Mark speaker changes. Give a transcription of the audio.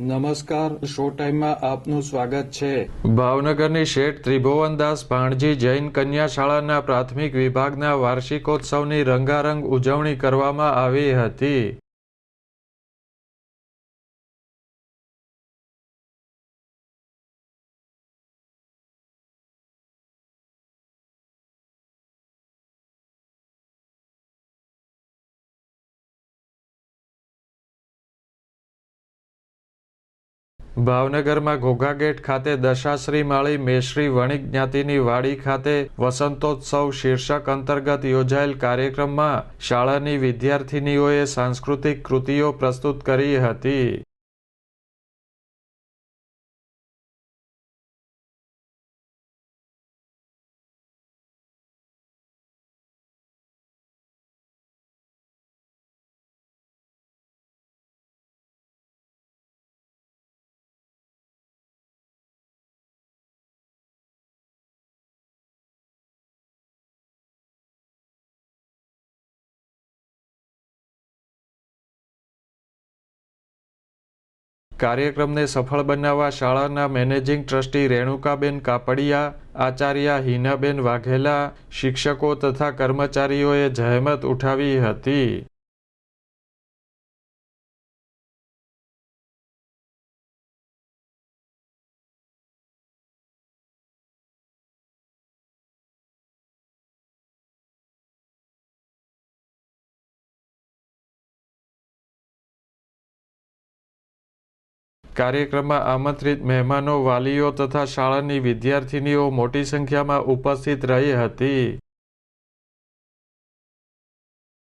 Speaker 1: નમસ્કાર, શો ટાઈમમાં આપનું સ્વાગત છે.
Speaker 2: ભાવનગરની શેઠ ત્રિભુવનદાસ ભાણજી જૈન કન્યા શાળાના પ્રાથમિક વિભાગના વાર્ષિકોત્સવની રંગારંગ ઉજવણી કરવામાં આવી હતી. ભાવનગરમાં ઘોઘા ગેટ ખાતે દશાશ્રી માળી મેશ્રી વણિક જ્ઞાતિની વાડી ખાતે વસંતોત્સવ શીર્ષક અંતર્ગત યોજાયેલ કાર્યક્રમમાં શાળાની વિદ્યાર્થિનીઓએ સાંસ્કૃતિક કૃતિઓ પ્રસ્તુત કરી હતી. કાર્યક્રમને સફળ બનાવવા શાળાના મેનેજિંગ ટ્રસ્ટી રેણુકાબેન કાપડિયા, આચાર્ય હિનાબેન વાઘેલા, શિક્ષકો તથા કર્મચારીઓએ જહેમત ઉઠાવી હતી. કાર્યક્રમમાં આમંત્રિત મહેમાનો વાલીઓ તથા શાળાની વિદ્યાર્થિનીઓ મોટી સંખ્યામાં ઉપસ્થિત રહી હતી.